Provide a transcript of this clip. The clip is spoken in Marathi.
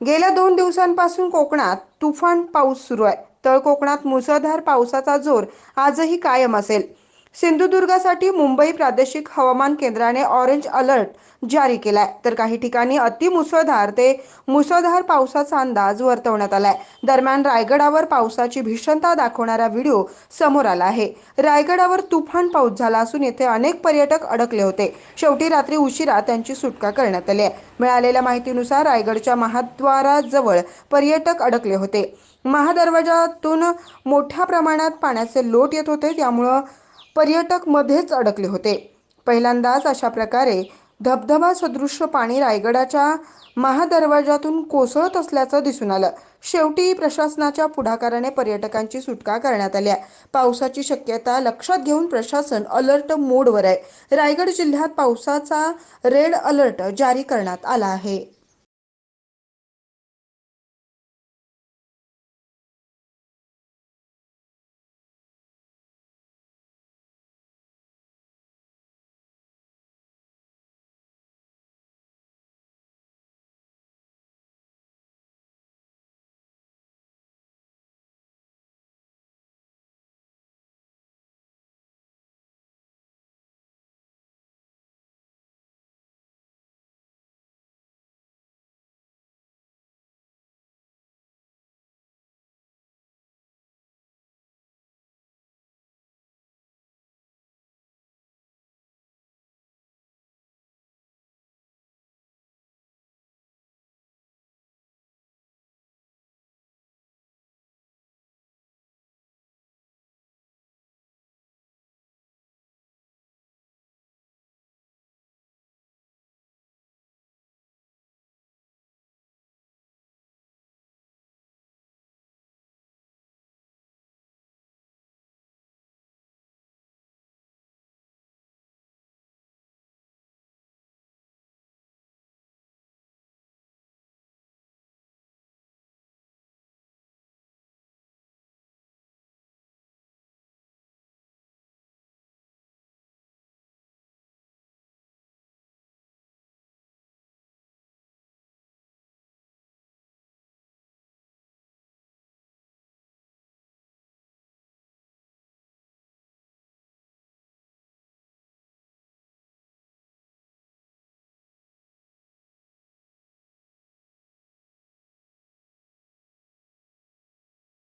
गेल्या दोन दिवसांपासून कोकणात तुफान पाऊस सुरू आहे. तर कोकणात मुसळधार पावसाचा जोर आजही कायम असेल. सिंधुदुर्गासाठी मुंबई प्रादेशिक हवामान केंद्राने ऑरेंज अलर्ट जारी केलाय. तर काही ठिकाणी अतिमुसळधार ते मुसळधार पावसाचा अंदाज वर्तवण्यात आलाय. दरम्यान रायगडावर पावसाची भीषणता दाखवणारा व्हिडिओ समोर आला आहे. रायगडावर तुफान पाऊस झाला असून येथे अनेक पर्यटक अडकले होते. शेवटी रात्री उशिरा त्यांची सुटका करण्यात आली आहे. मिळालेल्या माहितीनुसार रायगडच्या महाद्वाराजवळ पर्यटक अडकले होते. महादरवाजातून मोठ्या प्रमाणात पाण्याचे लोट येत होते. त्यामुळं पर्यटक मध्येच अडकले होते. पहिल्यांदाच अशा प्रकारे धबधबा सदृश्य पाणी रायगडाच्या महादरवाजातून कोसळत असल्याचं दिसून आलं. शेवटी प्रशासनाच्या पुढाकाराने पर्यटकांची सुटका करण्यात आली पावसाची शक्यता लक्षात घेऊन प्रशासन अलर्ट मोडवर आहे. रायगड जिल्ह्यात पावसाचा रेड अलर्ट जारी करण्यात आला आहे.